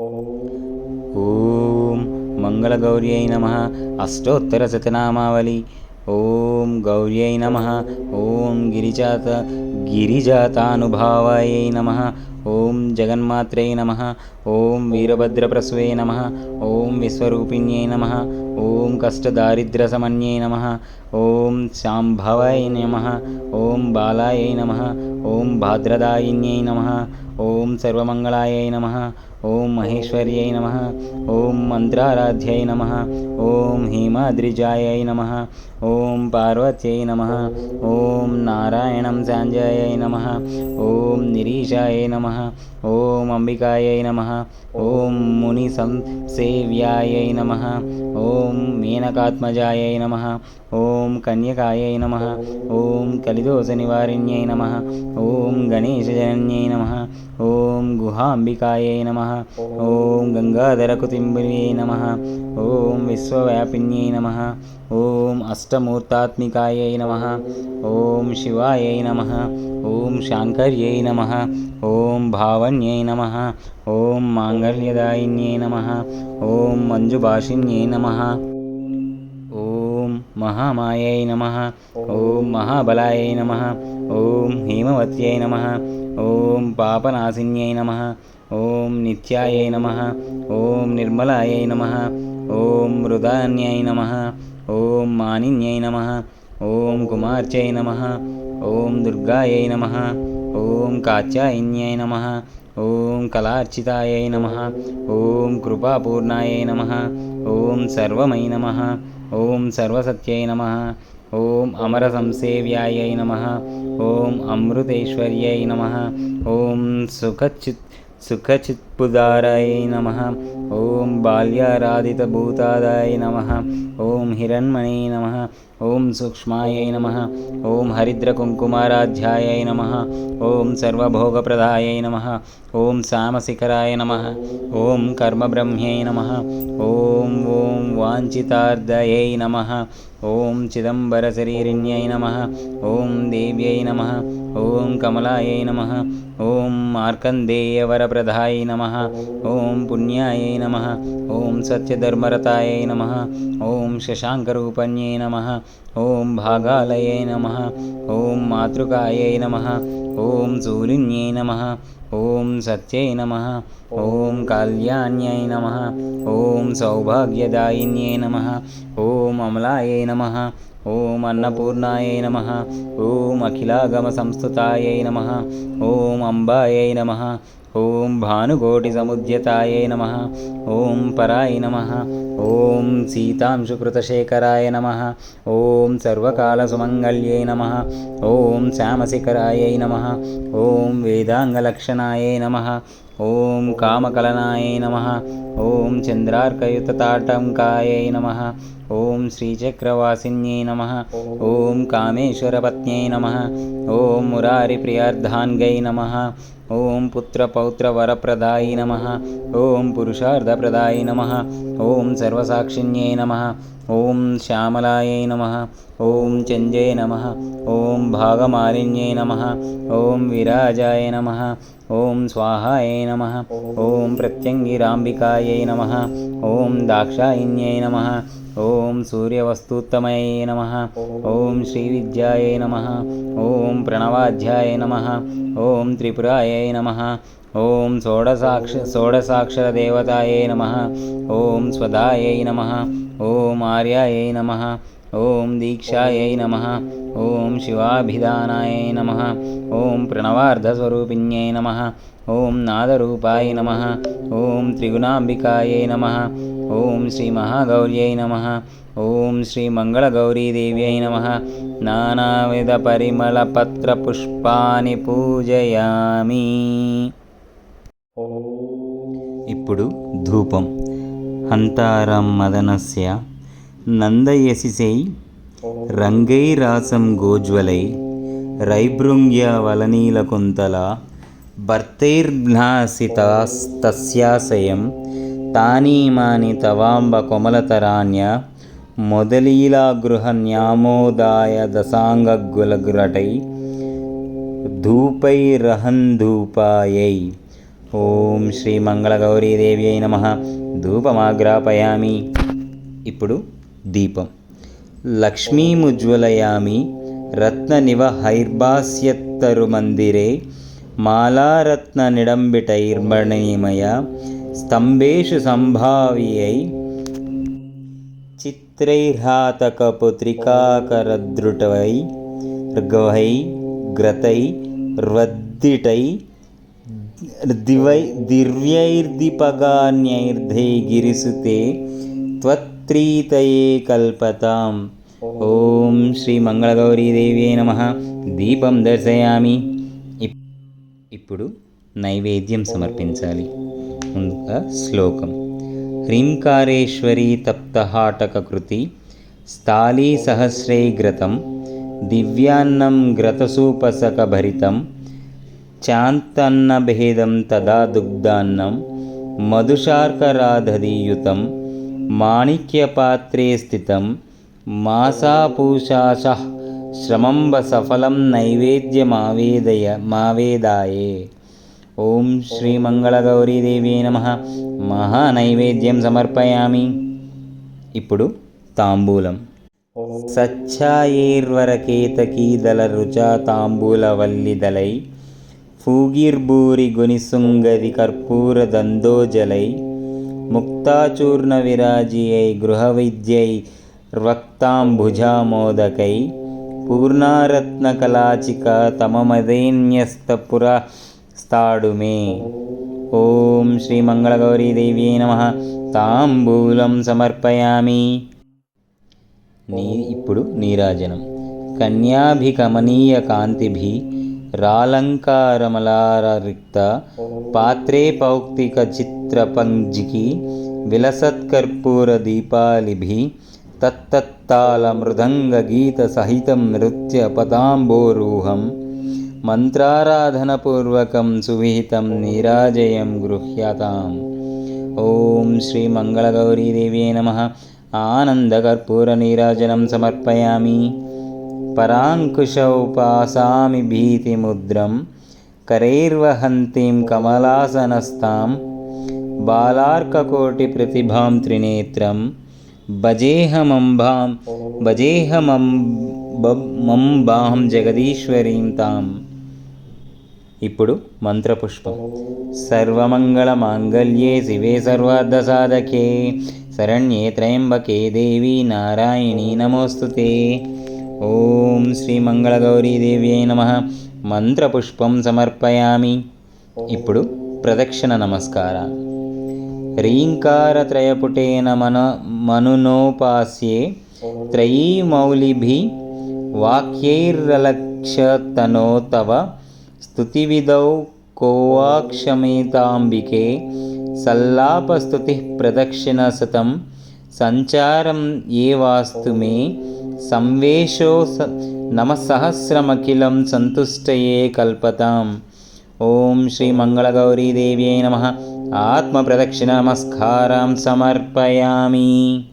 ॐ मङ्गलगौर्यै नमः। अष्टोत्तरशतनामावली। ॐ गौर्यै नमः। ॐ गिरिजात गिरिजातानुभावायै नमः। ఓం జగన్మాత్రే నమ ఓం వీరభద్రప్రసవే నమ ఓం విశ్వరూపిణ్యై నమ ఓం కష్టదారిద్ర్యసమన్యై నమ ఓం శాంభవాయ నమ ఓం బాలాయ నమ ఓం భాద్రదాయిన్యై నమ ఓం సర్వమంగళాయై నమ ఓం మహేశ్వర్యై నమ ఓం మంత్రారాధ్యై నమ ఓం హేమాద్రిజాయై నమ ఓం పార్వత్యై నమ ఓం నారాయణం సాంజాయై నమ ఓం నిరీశాయై నమ ఓం అంబికాయై నమ ఓం ముని సంసేవ్యాయై నమ ఓం మేనకాత్మజాయై నమ ఓం కన్యకాయై నమ ఓం కలిదోష నివారిణ్యై నమ ఓం గణేశజనన్యై నమ ఓం గుహాంబికాయై నమ ఓం గంగాధరకుతింబివే నమ ఓం విశ్వవ్యాపిన్యై నమ ఓం అష్టమూర్తాత్మికాయై నమ ఓం శివాయై నమ ఓం శాంకర్యై నమ ఓం భావన్యై నమ ఓం మాంగళ్యదాయిన్యై నమ ఓం మంజుభాషిన్యై నమ ఓం మహామాయై నమ ఓం మహాబలాయై నమ ఓం హేమవత్యై నమ ఓం పాపనాశిన్యై నమ ఓం నిత్యాయై నమ ఓం నిర్మలాయై నమ ఓం మృదాన్యై నమ ఓం మానిన్యై నమ ఓం కుమార్చై నమ ఓం దుర్గాయై నమ ఓం కాత్యాయిన్యై నమ. ఓం కళార్చితాయై నమ. ఓం కృపాపూర్ణాయై నమ. ఓం సర్వమై నమ. ఓం సర్వసత్యై నమ. ఓం అమరసంసేవ్యాయై నమ. ఓం అమృతేశ్వర్యై నమ. ఓం సుఖచిత్ సుఖచిత్పుదారాయ నమ. ఓం బాల్యారాధితభూతాదాయ నమ. ఓం హిరణ్మణే నమ. ఓం సూక్ష్మాయై నమ. ఓం హరిద్రకుంకుమారాధ్యాయై నమ. ఓం సర్వభోగప్రదాయై నమ. ఓం సామశిఖరాయ నమ. ఓం కర్మబ్రహ్మ్యై నమ. ఓం ఓం వాంఛితార్థయై నమ. ఓం చిదంబరశరీరిణ్యై నమ. ఓం దేవ్యై నమ. ॐ कमलायै नमः ॐ मार्कन्देयवरप्रधाय नमः ॐ पुण्यायै नमः ॐ सत्यधर्मरतायै नमः ॐ शशाङ्करूपण्यै नमः ॐ भागालय नमः ॐ मातृकायै नमः ॐ सूलिन्यै नमः ॐ सत्यै नमः ॐ कल्याण्यय नमः ॐ सौभाग्यदायिन्यै नमः ॐ अमलायै नमः ఓం అన్నపూర్ణాయై నమ. ఓం అఖిలాగమ అఖిలాగమసంస్థుతాయై నమ. ఓం అంబాయై నమ. ఓం భానుకోటిసముద్యతాయై నమ ఓం పరాయ నమ ఓం సీతాంశుకృతశేఖరాయ నమ ఓం సర్వకాలసుమంగళ్యై నమ ఓం శ్యామశిఖరాయై నమ ఓం వేదాంగలక్షణాయై నమ ఓం కామకలనాయై నమ ఓం చంద్రార్కయుతతాటంకాయై నమ ఓం శ్రీచక్రవాసిన్యై నమ ఓం కామేశ్వరపత్న్యై నమ ఓం మురారిప్రియార్ధాన్గై నమ ఓం పుత్రపౌత్రవరప్రదాయ నమ. ఓం పురుషార్థప్రదాయ నమ. ఓం సర్వసాక్షిణ్యై నమ. ఓం శ్యామలాయై నమ ఓం చంజయ నమ ఓం భాగమాలిన్యై నమ ఓం విరాజాయ నమ ఓం స్వాహాయై నమ ఓం ప్రత్యంగిరాంబికాయై నమ ఓం దాక్షాయిన్యై నమ ఓం సూర్యవస్తూత్తమయై నమ ఓం శ్రీవిద్యాయై నమ ఓం ప్రణవాధ్యాయ నమ ఓం త్రిపురాయై నమ ఓం షోడసాక్ష షోడసాక్షర దేవతాయే నమ. ఓం స్వదాయై నమ. ఓం ఆర్యాయై నమ. ఓం దీక్షాయై నమ. ఓం శివాభిధానాయై నమ. ఓం ప్రణవార్ధస్వరూపిణ్యై నమ. ఓం నాదరూపాయ నమ. ఓం త్రిగుణాంబికాయై నమ. ఓం శ్రీ మహాగౌర్యై నమ. ఓం శ్రీ మంగళగౌరీదేవ్యై నమ. నానావిధ పరిమళపత్రపుష్పాని పూజయామి. ఇప్పుడు ధూపం. హంతారం మదనస్య నందయశిసై రంగైరాసం గోజ్వలై రైభృంగ్య రైభృంగ్యవలనీలకుంతల భర్తైర్భ్నాసితస్తస్యాశయం తానీమాని తవాంబ కొమలతరాణ్య మొదలీలా మొదలీలాగృహన్యామోదాయ దశాంగగులగురటై ధూపైరహంధూపాయై ఓం శ్రీ మంగళగౌరీదేవి మంగళగౌరీదేవ్యై నమ. ధూపమాగ్రాపయామి. ఇప్పుడు దీపం. లక్ష్మీముజ్వలయామి రత్ననివ హైర్భాస్యత్తరు మందిరే మాలారత్న నిడంబిటైర్మణీమయ స్తంభేషు సంభావ్యై చిత్రైర్హాతకపుత్రికాకరదృటవై ర్గవై గ్రతై ర్వద్దిటై దివై దివ్యైర్దిపగాన్యైర్ధై గిరిసుతే త్వత్రీతయే కల్పతాం. ఓం శ్రీ మంగళగౌరీదేవ్యై నమ. దీపం దర్శయామి. ఇప్పుడు నైవేద్యం సమర్పించాలి. ముందుగా శ్లోకం. హ్రీంకారేశ్వరీ తప్తహాటకృతి స్థాళీ సహస్రై గ్రతం దివ్యాన్నం గ్రతసూపసకభరితం చాంతన్నభేదం తదా దుగ్ధాన్నం మధుశార్కరాధదీయుతం మాణిక్యపాత్రే స్థితం మాసాపూషాశ శ్రమంబ సఫలం నైవేద్యమావేదయ మావేదాయే ఓం శ్రీ మంగళగౌరీదేవి నమ మహానైవేద్యం సమర్పయామి ఇప్పుడు తాంబూలం సచ్ఛాయేర్వరకేతకీదల రుచా తాంబూలవల్లిదలై ఫూగిర్భూరి గునిసుంగది కర్పూర దందోజలై ముక్తాచూర్ణ విరాజియై గృహవిద్యై రక్తాంభుజామోదకై పూర్ణారత్నకలాచిక తమమదేన్యస్తపుర స్థాడుమే ఓం శ్రీ మంగళగౌరీదేవ్యై నమ. తాంబూలం సమర్పయామి. నీ ఇప్పుడు నీరాజనం. కన్యాభికమనీయ కాంతిభి రాలంకారమలారిక్త పాత్రే పౌక్తిక చిత్రపంజికి విలసత్కర్పూర దీపాలిభి తత్తత్తాల మృదంగ గీత సహితం నృత్య పదాంబోరూహం మంత్రారాధనపూర్వకం సువిహితం నీరాజయం గృహ్యతాం. ఓం శ్రీ మంగళగౌరీదేవే నమ. ఆనందకర్పూర నీరాజనం సమర్పయామి. పరాంకుశౌపాసామి భీతిముద్రం కరైర్వహంतीं కమలాసనస్తాం బాలార్కకోటి ప్రతిభాం త్రినేత్రం భజేహమంబాం భజేహమంబాం జగదీశ్వరీం తాం ఇప్పుడు మంత్రపుష్పం సర్వమంగళ మాంగళ్యే శివే సర్వార్ధసాధకే శరణ్యే త్రయంబకే దేవి నారాయణీ నమోస్తుతే ఓం శ్రీ మంగళగౌరీదేవ్యై నమ. మంత్రపుష్పం సమర్పయామి. ఇప్పుడు ప్రదక్షిణ నమస్కార. రీంకారత్రయపుటేన మన మనునోపాస్యే త్రయీమౌలిభి వాక్యైర్లక్ష్యతనో తవ స్తుతివిదౌ కోవాక్షమేతాంబికే సల్లాపస్తుతి ప్రదక్షిణ శతం సంచారం ఏ వాస్తు మే సంవేశో నమసహస్రమఖిలం సంతుష్టయే కల్పతాం. ఓం శ్రీ మంగళగౌరీదేవ్యై నమ. ఆత్మప్రదక్షిణ నమస్కారం సమర్పయామి.